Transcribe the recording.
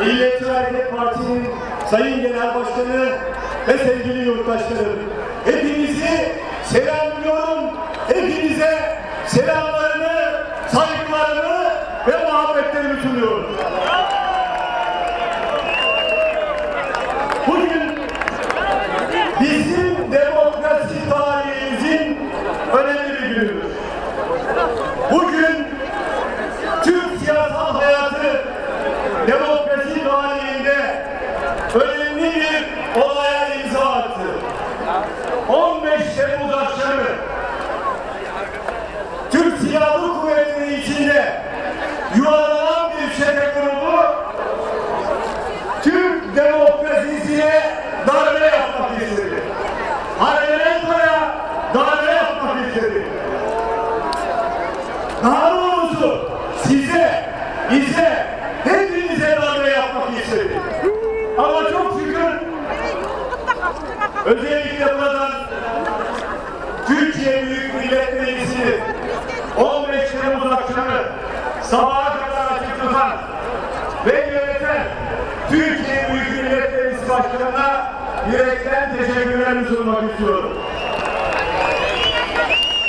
Milliyetçi Hareket Partisi'nin Sayın Genel Başkanı ve sevgili yurttaşlarım. Hepinizi selamlıyorum. Hepinize selamlarımı, saygılarımı ve muhabbetlerimi sunuyorum. Bugün bizim demokrasi tarihimizin önemli bir günüdür. Bugün Türk siyasal hayatı demokrasi tarihinde önemli bir olaya imza attı. 15 Temmuz akşamı Türk Silahlı Kuvvetleri içinde yuvalanan bir çete grubu Türk demokrasisine darbe yapmak istedi. Parlamentoya darbe yapmak istedi. Daha doğrusu size, bize, hepinize darbe yapmak istedi. Ama çok özellikle buradan Türkiye Büyük Millet Meclisi'ni 15 Temmuz akşamı sabaha kadar açık tutan ve yöneten Türkiye Büyük Millet Meclisi Başkanı'na yürekten teşekkürlerimi sunmak istiyorum.